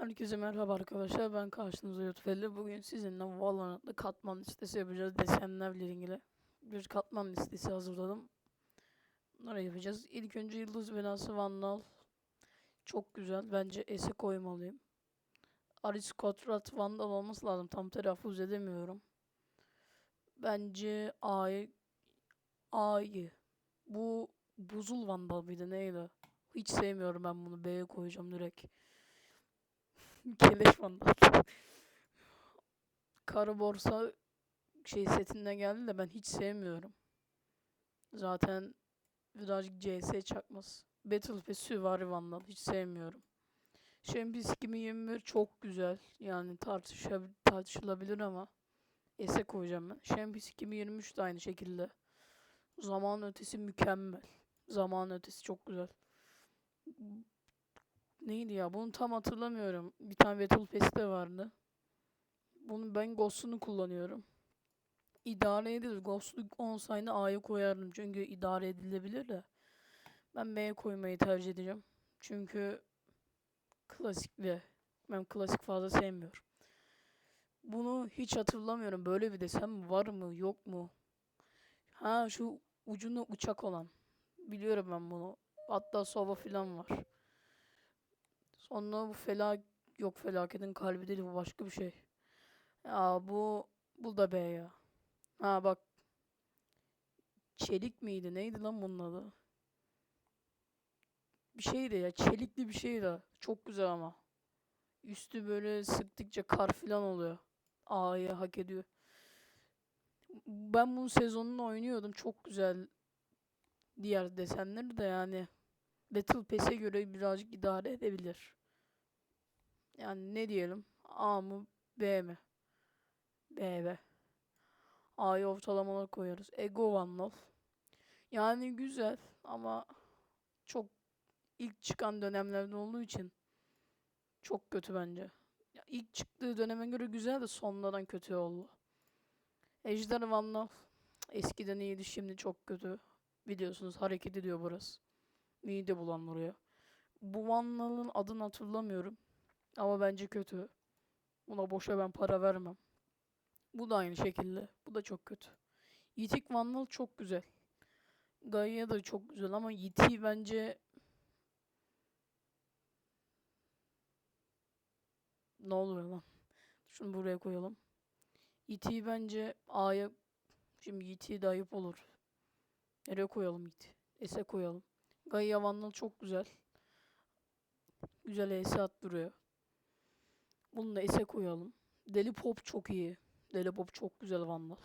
Herkese merhaba arkadaşlar. Ben karşınızda Lütfelli. Bugün sizinle Valorant'ta katman listesi yapacağız. Desenlerle ilgili bir katman listesi hazırladım. Bunları yapacağız. İlk önce Yıldız Belası Vandal. Çok güzel. Bence S'e koymalıyım. Aristokrat Vandal olması lazım. Tam telaffuz edemiyorum. Bence A'yı A'yı. Bu buzul vandal mıydı neydi? Hiç sevmiyorum ben bunu. B'ye koyacağım direkt. Keleş vandal. Kara borsa şey setinde geldi de ben hiç sevmiyorum. Zaten birazcık CS çakması. Battle Süvari Vandal hiç sevmiyorum. Champions 2021 çok güzel. Yani tartışılabilir ama S'e koyacağım ben. Champions 2023 de aynı şekilde. Zaman ötesi mükemmel. Zaman ötesi çok güzel. Neydi ya? Bunu tam hatırlamıyorum. Bir tane Battle Pass'te vardı. Bunu ben Ghost'unu kullanıyorum. İdare edilir. Ghost'u 10 saniye A'ya koyarım. Çünkü idare edilebilir de. Ben B'ye koymayı tercih edeceğim. Çünkü klasik ve ben klasik fazla sevmiyorum. Bunu hiç hatırlamıyorum. Böyle bir desem var mı yok mu? Ha şu ucunda uçak olan. Biliyorum ben bunu. Hatta Sova filan var. Sonra bu felak yok felaketin kalbi değil bu başka bir şey. Ya bu bu da B ya. Ha bak. Çelik miydi? Neydi lan bunun adı? Bir şeydi ya. Çelikli bir şeydi. Çok güzel ama. Üstü böyle sıktıkça kar filan oluyor. A'yı hak ediyor. Ben bunun sezonunu oynuyordum. Çok güzel. Diğer desenleri de yani. Battle Pass'e göre birazcık idare edebilir. Yani ne diyelim? A mı B mi? B B. A'yı ortalamalar koyarız. Ego Vandal. Yani güzel ama çok ilk çıkan dönemlerde olduğu için çok kötü bence. Ya ilk çıktığı döneme göre güzel de sonradan kötü oldu. Ejder Vandal eskiden iyiydi şimdi çok kötü. Biliyorsunuz hareket ediyor burası. Mide bulandırıyor. Bu Vandal'ın adını hatırlamıyorum. Ama bence kötü. Buna boşa ben para vermem. Bu da aynı şekilde. Bu da çok kötü. Yitik Vandal çok güzel. Gaia da çok güzel ama Yiti bence ne oluyor lan? Şunu buraya koyalım. Yiti'yi bence A'ya şimdi Yiti'yi de ayıp olur. Nereye koyalım Yiti? S'e koyalım. Gaia Vandal çok güzel. Güzel S'e attırıyor. Bunu da S'e koyalım. Deli Pop çok iyi. Deli Pop çok güzel Vandal.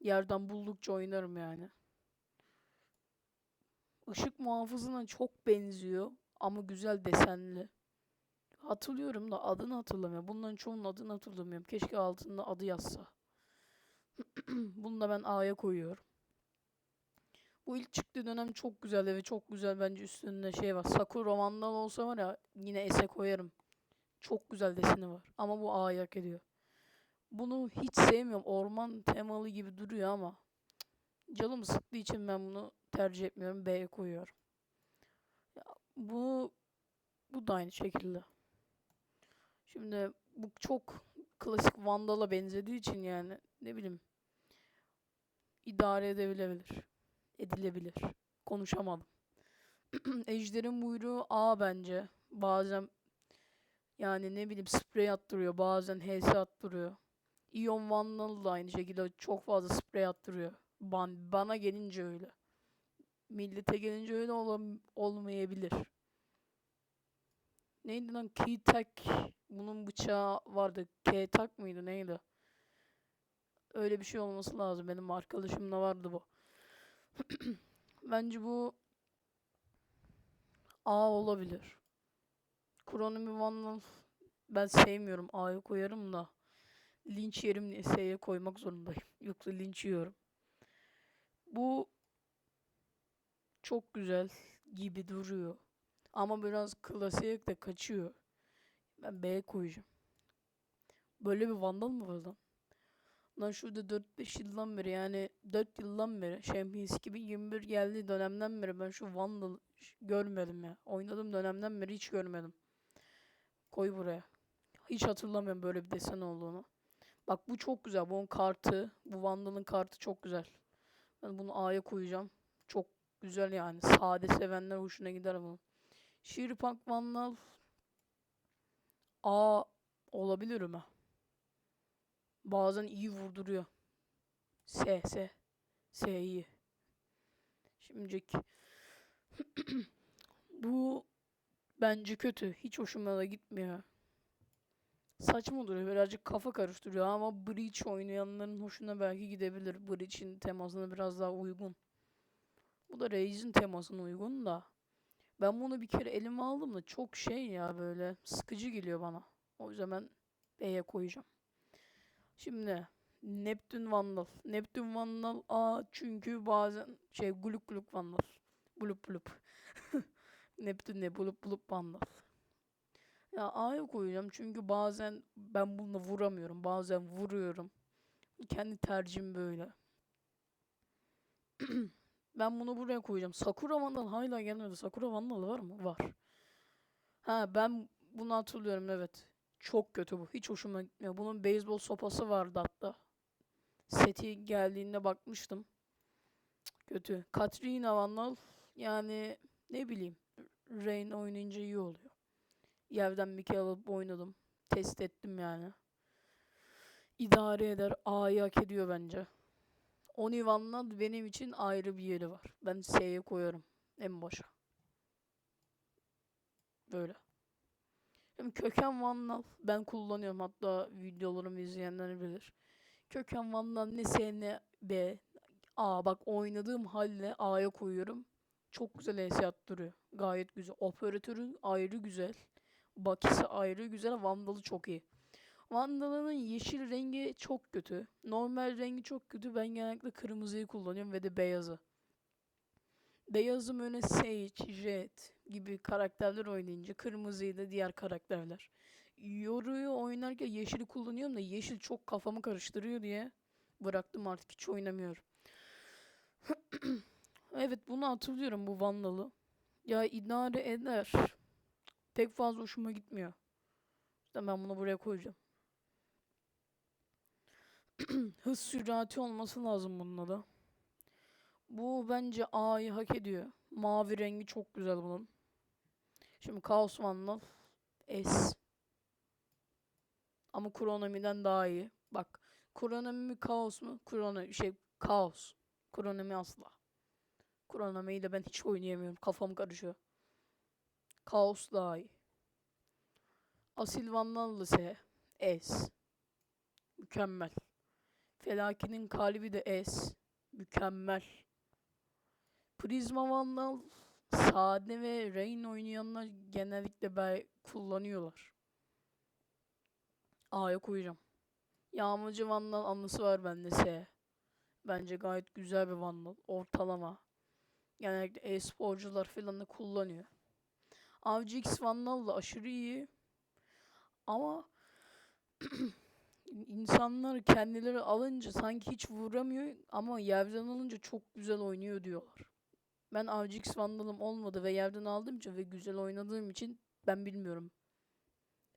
Yerden buldukça oynarım yani. Işık muhafızına çok benziyor ama güzel desenli. Hatırlıyorum da adını hatırlamıyorum. Bunların çoğunun adını hatırlamıyorum. Keşke altında adı yazsa. Bunu da ben A'ya koyuyorum. Bu ilk çıktığı dönem çok güzeldi ve çok güzel bence üstünde şey var. Sakura Vandal olsa var ya yine S'e koyarım. Çok güzel deseni var. Ama bu A'yı hak ediyor. Bunu hiç sevmiyorum. Orman temalı gibi duruyor ama canım sıktığı için ben bunu tercih etmiyorum. B'ye koyuyorum. Ya, bu bu da aynı şekilde. Şimdi bu çok klasik Vandal'a benzediği için yani ne bileyim idare edebilebilir. Edilebilir. Konuşamadım. Ejder'in buyruğu A bence. Bazen yani ne bileyim sprey attırıyor. Bazen HS attırıyor. Ion Vandal da aynı şekilde çok fazla sprey attırıyor. Ban bana gelince öyle. Millete gelince öyle olam olmayabilir. Neydi lan? Keytak. Bunun bıçağı vardı. Keytak mıydı neydi? Öyle bir şey olması lazım. Benim arkadaşımda vardı bu. Bence bu A olabilir. Kronomi Vandal ben sevmiyorum. A'ya koyarım da linç yerim diye S'ye koymak zorundayım. Yoksa linç yiyorum. Bu çok güzel gibi duruyor. Ama biraz klasik de kaçıyor. Ben B'ye koyacağım. Böyle bir vandal mı var lan? Lan şurada 4-5 yıldan beri yani 4 yıldan beri Champions 2021 geldiği dönemden beri ben şu Vandal görmedim ya. Oynadığım dönemden beri hiç görmedim. Koy buraya. Hiç hatırlamıyorum böyle bir desen olduğunu. Bak bu çok güzel. Bunun kartı, bu Vandal'ın kartı çok güzel. Ben bunu A'ya koyacağım. Çok güzel yani. Sade sevenler hoşuna gider bunun. Şiirpunk Vandal A olabilir mi? Bazen iyi vurduruyor. S, S. S iyi. Şimdilik bu bence kötü. Hiç hoşuma da gitmiyor. Saçma duruyor. Birazcık kafa karıştırıyor ama Breach oynayanların hoşuna belki gidebilir. Breach'in temasına biraz daha uygun. Bu da Raze'in temasına uygun da. Ben bunu bir kere elime aldım da çok şey ya böyle sıkıcı geliyor bana. O yüzden ben B'ye koyacağım. Şimdi Neptün Vandal. Neptün Vandal A çünkü bazen şey Gluk Gluk Vandal. Blup Blup. Neptün ne Blup Blup Vandal. Ya A'ya koyacağım çünkü bazen ben bununla vuramıyorum. Bazen vuruyorum. Kendi tercihim böyle. ben bunu buraya koyacağım. Sakura Vandal hala gelmedi. Sakura Vandal var mı? Var. Ha ben bunu hatırlıyorum evet. Çok kötü bu. Hiç hoşuma gitmiyor. Bunun beyzbol sopası vardı hatta. Seti geldiğinde bakmıştım. Kötü. Katrina Vandal yani ne bileyim. Rain oynayınca iyi oluyor. Yerden kere alıp oynadım. Test ettim yani. İdare eder. A'yı hak ediyor bence. Oni Vandal benim için ayrı bir yeri var. Ben S'ye koyarım. En başa. Böyle. Hem köken Vandal ben kullanıyorum. Hatta videolarımı izleyenler bilir. Köken Vandal ne S ne B. A bak oynadığım halle A'ya koyuyorum. Çok güzel ES attırıyor. Gayet güzel. Operatörü ayrı güzel. Bakisi ayrı güzel. Vandal'ı çok iyi. Vandal'ın yeşil rengi çok kötü. Normal rengi çok kötü. Ben genellikle kırmızıyı kullanıyorum ve de beyazı. Beyazım öne Sage, Jet gibi karakterler oynayınca kırmızıyı da diğer karakterler. Yoru'yu oynarken yeşili kullanıyorum da yeşil çok kafamı karıştırıyor diye bıraktım artık hiç oynamıyorum. evet bunu hatırlıyorum bu Vandal'ı. Ya idare eder. Pek fazla hoşuma gitmiyor. İşte ben bunu buraya koyacağım. Hız sürati olması lazım bunun da. Bu bence A'yı hak ediyor. Mavi rengi çok güzel bunun. Şimdi Kaos Vandal S. Ama Kronomi'den daha iyi. Bak Kronomi mi Kaos mu? Krono şey Kaos. Kronomi asla. Kronomi'yi de ben hiç oynayamıyorum. Kafam karışıyor. Kaos daha iyi. Asil Vandal ise S. Mükemmel. Felaki'nin kalbi de S. Mükemmel. Prisma Vandal sade ve Rain oynayanlar genellikle bel kullanıyorlar. A'ya koyacağım. Yağmacı Vandal anısı var bende S. Bence gayet güzel bir Vandal. Ortalama. Genellikle e-sporcular falan da kullanıyor. Avcı X Vandal da aşırı iyi. Ama insanlar kendileri alınca sanki hiç vuramıyor ama yerden alınca çok güzel oynuyor diyorlar. Ben Avcı X Vandal'ım olmadı ve yerden aldığım için ve güzel oynadığım için ben bilmiyorum.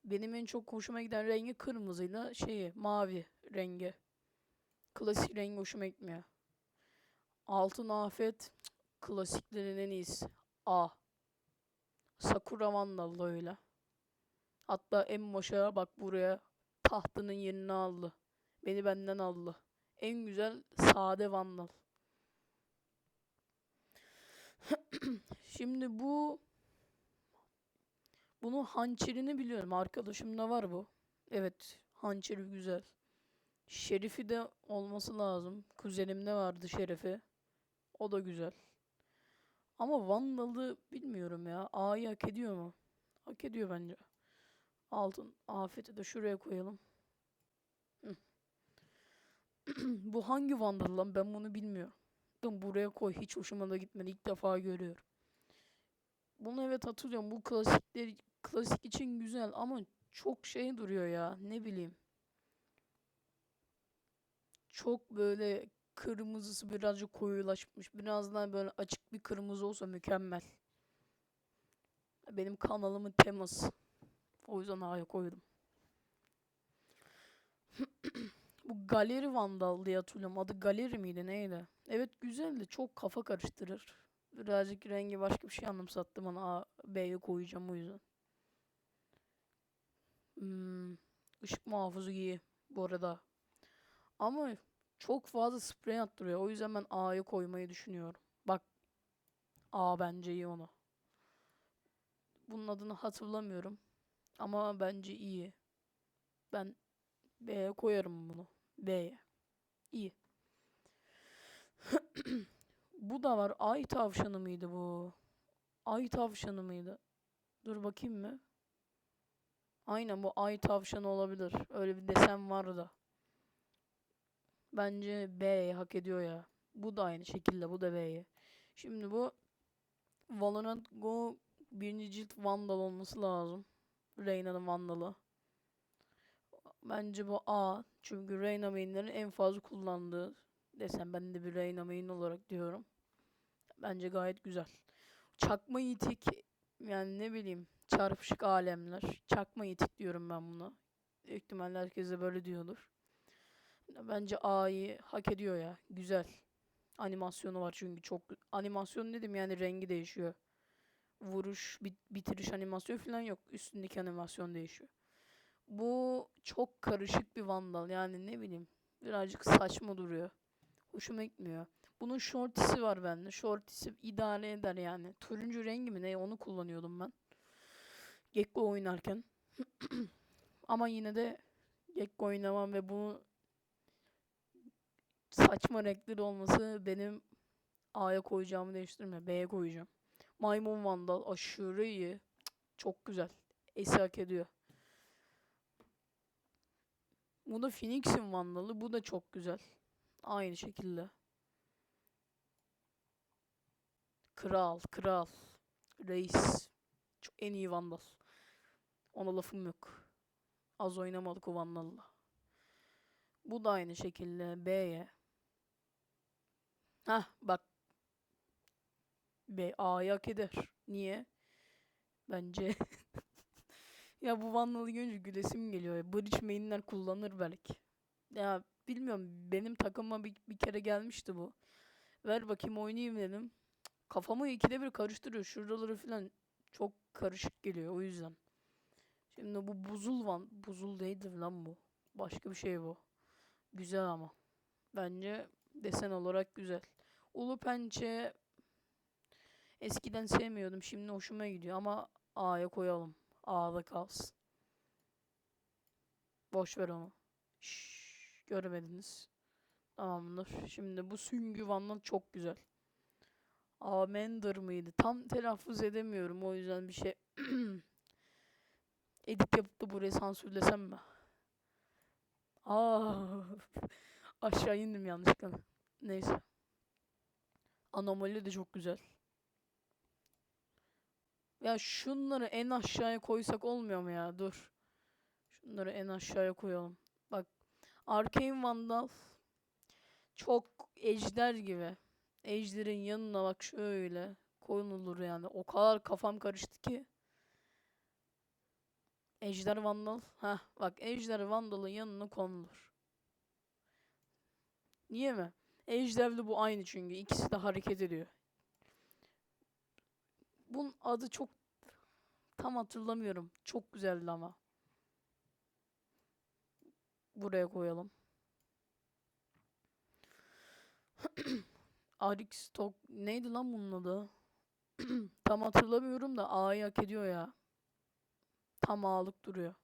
Benim en çok hoşuma giden rengi kırmızıyla şeyi mavi rengi. Klasik rengi hoşuma gitmiyor. Altın Afet cık, klasiklerin en iyisi. A. Sakura Vandal da öyle. Hatta en başa bak buraya tahtının yerini aldı. Beni benden aldı. En güzel sade Vandal. Şimdi bu bunun hançerini biliyorum. Arkadaşımda var bu. Evet, hançeri güzel. Şerifi de olması lazım. Kuzenimde vardı Şerifi. O da güzel. Ama Vandal'ı bilmiyorum ya. A'yı hak ediyor mu? Hak ediyor bence. Altın afeti de şuraya koyalım. Bu hangi Vandal lan? Ben bunu bilmiyorum. Buraya koy. Hiç hoşuma da gitmedi. İlk defa görüyorum. Bunu evet hatırlıyorum. Bu klasikler klasik için güzel ama çok şey duruyor ya. Ne bileyim. Çok böyle kırmızısı birazcık koyulaşmış. Biraz daha böyle açık bir kırmızı olsa mükemmel. Benim kanalımın teması. O yüzden A'ya koydum. Bu Galeri Vandal diye hatırlıyorum. Adı Galeri miydi neydi? Evet güzeldi. Çok kafa karıştırır. Birazcık rengi başka bir şey anımsattı bana. A, B'ye koyacağım o yüzden. Hmm, ışık muhafızı iyi bu arada. Ama çok fazla sprey attırıyor. O yüzden ben A'ya koymayı düşünüyorum. Bak A bence iyi ona. Bunun adını hatırlamıyorum. Ama bence iyi. Ben B'ye koyarım bunu. B'ye. İyi. bu da var. Ay tavşanı mıydı bu? Ay tavşanı mıydı? Dur bakayım mı? Aynen bu ay tavşanı olabilir. Öyle bir desen var da. Bence B'yi hak ediyor ya. Bu da aynı şekilde. Bu da B'yi. Şimdi bu Valorant Go birinci cilt Vandal olması lazım. Reyna'nın Vandal'ı. Bence bu A. Çünkü Reyna main'lerin en fazla kullandığı desem ben de bir Reyna main olarak diyorum. Bence gayet güzel. Çakma yitik yani ne bileyim çarpışık alemler. Çakma yitik diyorum ben buna. Büyük ihtimalle herkes de böyle diyordur. Bence A'yı hak ediyor ya. Güzel. Animasyonu var çünkü çok animasyon dedim yani rengi değişiyor. Vuruş, bit- bitiriş animasyon falan yok. Üstündeki animasyon değişiyor. Bu çok karışık bir vandal. Yani ne bileyim birazcık saçma duruyor. Hoşuma gitmiyor. Bunun shortisi var bende. Shortisi idare eder yani. Turuncu rengi mi ne onu kullanıyordum ben. Gekko oynarken. Ama yine de Gekko oynamam ve bunu saçma renkleri olması benim A'ya koyacağımı değiştirmiyor. B'ye koyacağım. Maymun Vandal aşırı iyi. Çok güzel. Esi hak ediyor. Bu da Phoenix'in Vandal'ı. Bu da çok güzel. Aynı şekilde. Kral, kral. Reis. Çok en iyi Vandal. Ona lafım yok. Az oynamadık o Vandal'la. Bu da aynı şekilde B'ye. Hah bak. B A'yı hak eder. Niye? Bence ya bu Vandal'ı görünce gülesim geliyor. ya. Bridge main'ler kullanır belki. Ya bilmiyorum benim takıma bir, bir kere gelmişti bu. Ver bakayım oynayayım dedim. Kafamı ikide bir karıştırıyor. Şuraları falan çok karışık geliyor o yüzden. Şimdi bu buzul van. Buzul değildir lan bu. Başka bir şey bu. Güzel ama. Bence desen olarak güzel. Ulu pençe eskiden sevmiyordum. Şimdi hoşuma gidiyor ama A'ya koyalım. A'da kalsın. Boş ver onu. Şşş, görmediniz. Tamamdır. Şimdi bu süngü vandan çok güzel. Amender mıydı? Tam telaffuz edemiyorum. O yüzden bir şey edit yapıp da burayı sansürlesem mi? Aa, aşağı indim yanlışlıkla. Neyse. Anomali de çok güzel. Ya şunları en aşağıya koysak olmuyor mu ya? Dur. Şunları en aşağıya koyalım. Bak. Arcane Vandal çok ejder gibi. Ejder'in yanına bak şöyle konulur yani. O kadar kafam karıştı ki. Ejder Vandal. Heh bak Ejder Vandal'ın yanına konulur. Niye mi? Ejder'le bu aynı çünkü. ikisi de hareket ediyor. Bunun adı çok tam hatırlamıyorum. Çok güzeldi ama. Buraya koyalım. Arix Tok neydi lan bunun adı? Tam hatırlamıyorum da A'yı hak ediyor ya. Tam A'lık duruyor.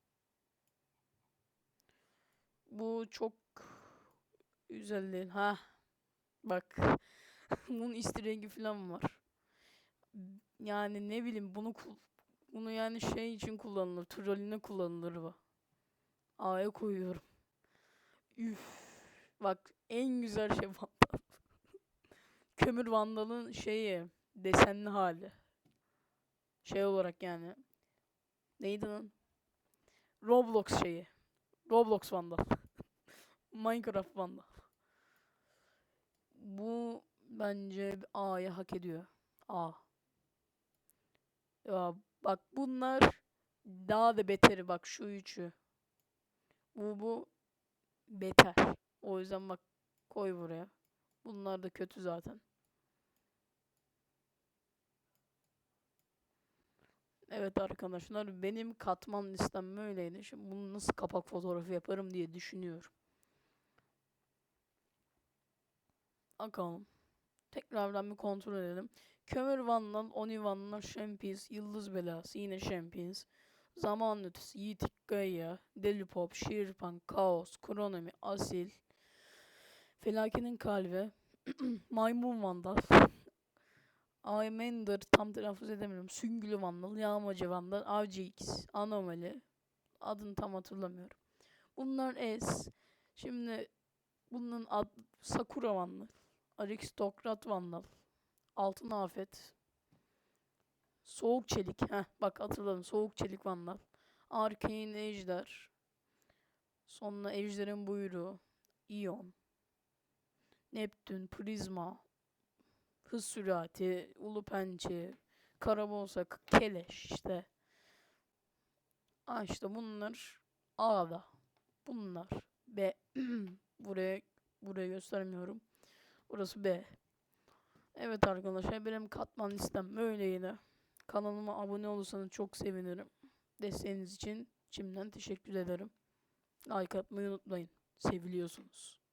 Bu çok güzel değil. Ha. Bak. Bunun easter eggi falan var. Yani ne bileyim bunu bunu yani şey için kullanılır. Trolline kullanılır bu. A'ya koyuyorum. Üf. Bak en güzel şey Vandal. Kömür Vandal'ın şeyi desenli hali. Şey olarak yani. Neydi lan? Roblox şeyi. Roblox Vandal. Minecraft Vandal. Bu bence A'ya hak ediyor. A. Ya bak bunlar Daha da beteri bak şu üçü. Bu bu beter. O yüzden bak koy buraya. Bunlar da kötü zaten. Evet arkadaşlar benim katman listem böyleydi. Şimdi bunu nasıl kapak fotoğrafı yaparım diye düşünüyorum. Bakalım. Tekrardan bir kontrol edelim. Kömür Vandal, Oni Vandal, Şempiz, Yıldız Belası, yine Şempiz. Zaman Ötesi, Yiğitik Gaia, Deli Pop, Şiirpan, Kaos, Kronomi, Asil, Felaketin Kalbi, Maymun Vandal, Aymender tam telaffuz edemiyorum. Süngülü Vandal, Yağmacı Vandal, Avcı X, Anomali. Adını tam hatırlamıyorum. Bunlar S. Şimdi bunun ad Sakura Vandal, Aristokrat Vandal, Altın Afet, Soğuk Çelik. Heh bak hatırladım. Soğuk Çelik Vandal. Arcane Ejder. Sonra Ejder'in buyruğu. Ion. Neptün, Prizma. Hız sürati, Ulu Pençe, Karabolsak, Keleş işte. Aa işte bunlar A'da. Bunlar B. buraya buraya göstermiyorum. Burası B. Evet arkadaşlar benim katman listem böyleydi. Kanalıma abone olursanız çok sevinirim. Desteğiniz için şimdiden teşekkür ederim. Like atmayı unutmayın. Seviliyorsunuz.